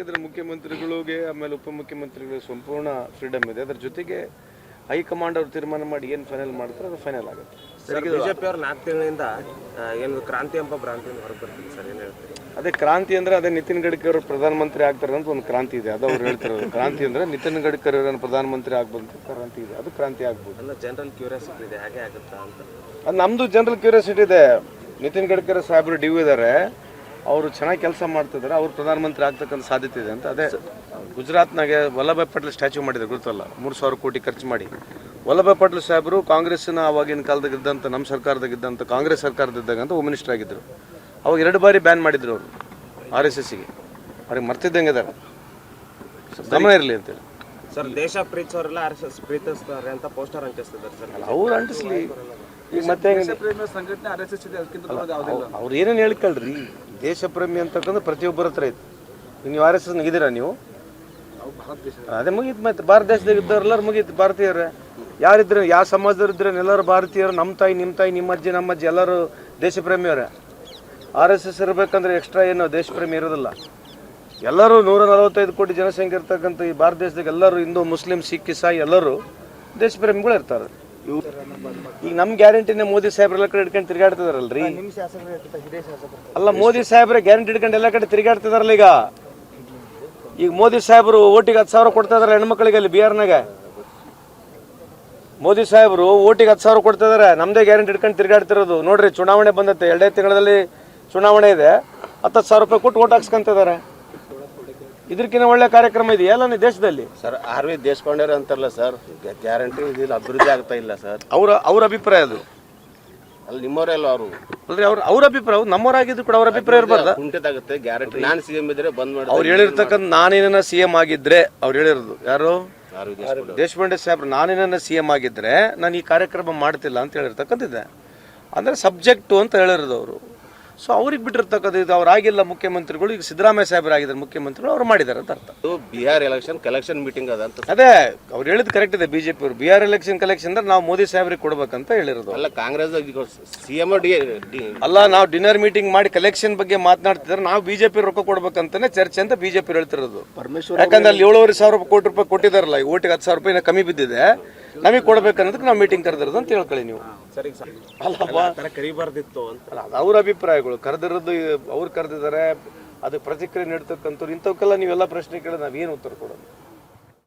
ಇದ್ರ ಮುಖ್ಯಮಂತ್ರಿಗಳಿಗೆ ಆಮೇಲೆ ಉಪಮುಖ್ಯಮಂತ್ರಿಗಳಿಗೆ ಸಂಪೂರ್ಣ ಫ್ರೀಡಮ್ ಇದೆ. ಅದ್ರ ಜೊತೆಗೆ ಹೈಕಮಾಂಡ್ ಅವರು ತೀರ್ಮಾನ ಮಾಡಿ ಏನು ಫೈನಲ್ ಮಾಡ್ತಾರೆ ಅದು ಫೈನಲ್ ಆಗುತ್ತೆ. ಬಿಜೆಪಿ ಅವ್ರು ನಾಲ್ಕು ತಿಂಗಳಿಂದ ಏನು ಕ್ರಾಂತಿ ಎಂಬ ಭ್ರಾಂತಿಯಿಂದ ಹೊರಗೆ ಬರ್ತೀನಿ ಸರ್ ಏನು ಹೇಳ್ತೀರಿ? ಅದೇ ಕ್ರಾಂತಿ ಅಂದ್ರೆ ಅದೇ ನಿತಿನ್ ಗಡ್ಕರಿ ಅವರು ಪ್ರಧಾನಮಂತ್ರಿ ಆಗ್ತಾರೆ ಅಂತ ಒಂದು ಕ್ರಾಂತಿ ಇದೆ. ಅದು ಅವ್ರು ಹೇಳ್ತಿರೋದು. ಕ್ರಾಂತಿ ಅಂದ್ರೆ ನಿತಿನ್ ಗಡ್ಕರಿ ಅವರನ್ನು ಪ್ರಧಾನಮಂತ್ರಿ ಆಗ್ಬಂತ ಕ್ರಾಂತಿ ಇದೆ. ಅದು ಕ್ರಾಂತಿ ಆಗ್ಬೋದು. ಅಲ್ಲ ಜನರಲ್ ಕ್ಯೂರಿಯಾಸಿಟಿ ಇದೆ ಹಾಗೆ ಆಗುತ್ತಾ ಅಂತ. ಅದು ನಮ್ಮದು ಜನರಲ್ ಕ್ಯೂರಿಯಾಸಿಟಿ ಇದೆ. ನಿತಿನ್ ಗಡ್ಕರಿ ಸಾಹೇಬರು ಡಿ ಇದ್ದಾರೆ ಅವರು ಚೆನ್ನಾಗಿ ಕೆಲಸ ಮಾಡ್ತಿದ್ದಾರೆ ಅವರು ಪ್ರಧಾನಮಂತ್ರಿ ಆಗ್ತಕ್ಕಂಥ ಸಾಧ್ಯತೆ ಇದೆ ಅಂತ. ಅದೇ ಗುಜರಾತ್ನಾಗೆ ವಲ್ಲಭಾಯ್ ಪಟೇಲ್ ಸ್ಟ್ಯಾಚ್ಯೂ ಮಾಡಿದ್ರು ಗೊತ್ತಲ್ಲ? ಮೂರು ಸಾವಿರ ಕೋಟಿ ಖರ್ಚು ಮಾಡಿ. ವಲ್ಲಭಾಯ್ ಪಟೇಲ್ ಸಾಹೇಬರು ಕಾಂಗ್ರೆಸ್ಸಿನ ಅವಾಗಿನ ಕಾಲದಾಗಿದ್ದಂಥ ನಮ್ಮ ಸರ್ಕಾರದಾಗಿದ್ದಂಥ ಕಾಂಗ್ರೆಸ್ ಸರ್ಕಾರದಿದ್ದಾಗಂತ ಹೋಮ್ ಮಿನಿಸ್ಟರ್ ಆಗಿದ್ದರು ಅವಾಗ ಎರಡು ಬಾರಿ ಬ್ಯಾನ್ ಮಾಡಿದ್ರು ಅವರು ಆರ್ ಎಸ್ ಎಸ್ಸಿಗೆ ಅವ್ರಿಗೆ ಮರ್ತಿದ್ದಂಗೆ ಇದ್ದಾರೆ. ಗಮನ ಇರಲಿ ಅಂತೇಳಿ. ಸರ್ ದೇಶ ಪ್ರೀತಿಸೋರೆಲ್ಲ ಆರ್ ಎಸ್ ಎಸ್ ಪ್ರೀತಿಸ್ತಾರೆ ಅಂತ ಪೋಸ್ಟರ್ ಅಂಟಿಸ್ತಿದ್ದಾರೆ ಸರ್. ಅವ್ರು ಅಂಟಿಸ್ಲಿ. ಈಗ ಮತ್ತೆ ಸಂಘಟನೆ ಆರ್ ಎಸ್ ಎಸ್ ಇದೆ ಅದಕ್ಕಿಂತ ಅವ್ರು ಏನೇನು ಹೇಳ್ಕೊಳ್ರಿ? ದೇಶ ಪ್ರೇಮಿ ಅಂತಕ್ಕಂಥ ಪ್ರತಿಯೊಬ್ಬರ ಹತ್ರ ಐತೆ. ನೀವು ಆರ್ ಎಸ್ ಎಸ್ ಇದ್ದೀರಾ ನೀವು? ಅದೇ ಮುಗೀತು ಮತ್ತೆ. ಭಾರತ ದೇಶದಾಗ ಇದ್ದವ್ರೆಲ್ಲರೂ ಮುಗೀತು ಭಾರತೀಯರೇ. ಯಾರಿದ್ರು ಯಾವ ಸಮಾಜದವ್ರು ಇದ್ರೆ ಎಲ್ಲರೂ ಭಾರತೀಯರು ನಮ್ಮ ತಾಯಿ ನಿಮ್ಮ ತಾಯಿ ನಿಮ್ಮ ಅಜ್ಜಿ ನಮ್ಮ ಅಜ್ಜಿ ಎಲ್ಲರೂ ದೇಶ ಪ್ರೇಮಿಯವರೇ ಆರ್ ಎಸ್ ಎಸ್ ಇರಬೇಕಂದ್ರೆ ಎಕ್ಸ್ಟ್ರಾ ಏನು ದೇಶಪ್ರೇಮಿ ಇರೋದಿಲ್ಲ. ಎಲ್ಲರೂ ನೂರ ನಲವತ್ತೈದು ಕೋಟಿ ಜನಸಂಖ್ಯೆ ಇರ್ತಕ್ಕಂಥ ಈ ಭಾರತ ದೇಶದಾಗ ಎಲ್ಲರೂ ಹಿಂದೂ ಮುಸ್ಲಿಂ ಸಿಖ್ ಇಸಾಯಿ ಎಲ್ಲರೂ ದೇಶಪ್ರೇಮಿಗಳು ಇರ್ತಾರೆ. ಇವು ಈಗ ನಮ್ಮ ಗ್ಯಾರಂಟಿನೇ ಮೋದಿ ಸಾಹೇಬ್ರ ಎಲ್ಲ ಕಡೆ ಇಟ್ಕೊಂಡು ತಿರುಗಾಡ್ತಿದಾರಲ್ರಿ? ಅಲ್ಲ ಮೋದಿ ಸಾಹೇಬ್ರ ಗ್ಯಾರಂಟಿ ಇಟ್ಕೊಂಡು ಎಲ್ಲ ಕಡೆ ತಿರುಗಾಡ್ತಿದಾರಲ್ಲ ಈಗ? ಈಗ ಮೋದಿ ಸಾಹೇಬ್ರು ಓಟಿಗೆ ಹತ್ತು ಸಾವಿರ ಕೊಡ್ತಾ ಇದಾರೆ ಹೆಣ್ಮಕ್ಳಿಗೆ ಅಲ್ಲಿ ಬಿಹಾರ್ನಾಗ? ಮೋದಿ ಸಾಹೇಬ್ರು ಓಟಿಗೆ ಹತ್ತು ಸಾವಿರ ಕೊಡ್ತಾ ಇದಾರೆ ನಮ್ದೇ ಗ್ಯಾರಂಟಿ ಇಟ್ಕೊಂಡು ತಿರುಗಾಡ್ತಿರೋದು. ನೋಡ್ರಿ ಚುನಾವಣೆ ಬಂದತ್ತೆ. ಎರಡೇ ತಿಂಗಳಲ್ಲಿ ಚುನಾವಣೆ ಇದೆ. ಹತ್ತತ್ತು ಸಾವಿರ ರೂಪಾಯಿ ಕೊಟ್ಟು ಓಟ್ ಹಾಕ್ಸ್ಕೊಂತಿದ್ದಾರೆ ಇದಕ್ಕಿಂತ ಒಳ್ಳೆ ಕಾರ್ಯಕ್ರಮ ಇದೆ ಎಲ್ಲ ದೇಶದಲ್ಲಿ? ಸರ್ ಆರ್ ವಿ ದೇಶಪಾಂಡೆ ಅಂತಾರಲ್ಲ ಸರ್ ಗ್ಯಾರಂಟಿ ಇದಿಲ್ಲ ಅಭಿವೃದ್ಧಿ ಆಗ್ತಾ ಇಲ್ಲ ಸರ್ ಅವರ ಅವ್ರ ಅಭಿಪ್ರಾಯ ಅದು? ಅಲ್ಲಿ ನಿಮ್ಮವರೇ ಅಲ್ಲ ಅವರು? ಅಂದ್ರೆ ಅವ್ರ ಅವ್ರ ಅಭಿಪ್ರಾಯ ಅವ್ರು ನಮ್ಮವರಾಗಿದ್ರು ಕೂಡ ಅವ್ರ ಅಭಿಪ್ರಾಯ ಇರಬಾರ್ದ? ಕುಂಠಿತಾಗುತ್ತೆ ಗ್ಯಾರಂಟಿ ನಾನು ಸಿ ಎಂ ಇದ್ರೆ ಬಂದ್ ಮಾಡಿ ಅವ್ರು ಹೇಳಿರ್ತಕ್ಕಂಥ ನಾನೇನ ಸಿ ಎಂ ಆಗಿದ್ರೆ ಅವ್ರು ಹೇಳಿರೋದು ಯಾರು? R V Deshpande? ದೇಶಪಾಂಡೆ ಸಾಹೇಬ್ರು ನಾನೇನ ಸಿ ಎಂ ಆಗಿದ್ರೆ ನಾನು ಈ ಕಾರ್ಯಕ್ರಮ ಮಾಡ್ತಿಲ್ಲ ಅಂತ ಹೇಳಿರ್ತಕ್ಕಂಥದ್ದೆ. ಅಂದ್ರೆ ಸಬ್ಜೆಕ್ಟು ಅಂತ ಹೇಳಿರೋದು ಅವರು. ಸೊ ಅವ್ರಿಗೆ ಬಿಟ್ಟಿರ್ತಕ್ಕಂಥ ಇದು. ಅವ್ರು ಆಗಿಲ್ಲ ಮುಖ್ಯಮಂತ್ರಿಗಳು ಈಗ ಸಿದ್ದರಾಮಯ್ಯ ಸಾಹೇಬ್ರು ಆಗಿದ್ದಾರೆ ಮುಖ್ಯಮಂತ್ರಿಗಳು ಅವ್ರು ಮಾಡಿದ್ದಾರೆ ಅಂತ ಅರ್ಥ. ಬಿಹಾರ್ ಎಲೆಕ್ಷನ್ ಕಲೆಕ್ಷನ್ ಮೀಟಿಂಗ್ ಅದ ಅಂತ. ಅದೇ ಅವ್ರು ಹೇಳಿದ್ ಕರೆಕ್ಟ್ ಇದೆ ಬಿಜೆಪಿ ಅವರು. ಬಿಹಾರ್ ಎಲೆಕ್ಷನ್ ಕಲೆಕ್ಷನ್ ಅಂದ್ರೆ ನಾವು ಮೋದಿ ಸಾಹೇಬ್ರಿಗೆ ಕೊಡ್ಬೇಕಂತ ಹೇಳಿರೋದು. ಅಲ್ಲ ಕಾಂಗ್ರೆಸ್ ಸಿ ಎಂ ಡಿ ಅಲ್ಲ ನಾವು ಡಿನ್ನರ್ ಮೀಟಿಂಗ್ ಮಾಡಿ ಕಲೆಕ್ಷನ್ ಬಗ್ಗೆ ಮಾತನಾಡ್ತಿದ್ರೆ ನಾವು ಬಿಜೆಪಿ ರೊಕ್ಕ ಕೊಡ್ಬೇಕಂತಾನೆ ಚರ್ಚೆ ಅಂತ ಬಿಜೆಪಿ ಹೇಳ್ತಿರೋದು. ಯಾಕಂದ್ರೆ ಅಲ್ಲಿ ಏಳುವರೆ ಸಾವಿರ ರೂಪಾಯಿ ಕೋಟಿ ರೂಪಾಯಿ ಕೊಟ್ಟಿದಾರಲ್ಲ ಈ ಓಟಿಗೆ ಹತ್ತು ಸಾವಿರ ರೂಪಾಯಿ ಕಮ್ಮಿ ಬಿದ್ದಿದೆ. ನಮಗೆ ಕೊಡ್ಬೇಕನ್ನೋದಕ್ಕೆ ನಾವು ಮೀಟಿಂಗ್ ಕರೆದಿರೋದು ಅಂತ ಹೇಳ್ಕೊಳ್ಳಿ ನೀವು. ಸರಿ ಅಲ್ಲಪ್ಪ ಕರಿಬಾರ್ದಿತ್ತು ಅಂತ. ಅಲ್ಲ, ಅದು ಅವ್ರ ಅಭಿಪ್ರಾಯಗಳು. ಕರೆದಿರೋದು ಅವ್ರು ಕರೆದಿದ್ದಾರೆ ಅದಕ್ಕೆ ಪ್ರತಿಕ್ರಿಯೆ ನೀಡ್ತಕ್ಕಂಥವ್ರು ಇಂಥವಕ್ಕೆಲ್ಲ ನೀವೆಲ್ಲ ಪ್ರಶ್ನೆ ಕೇಳಿದ್ರೆ ನಾವೇನು ಉತ್ತರ ಕೊಡೋದು?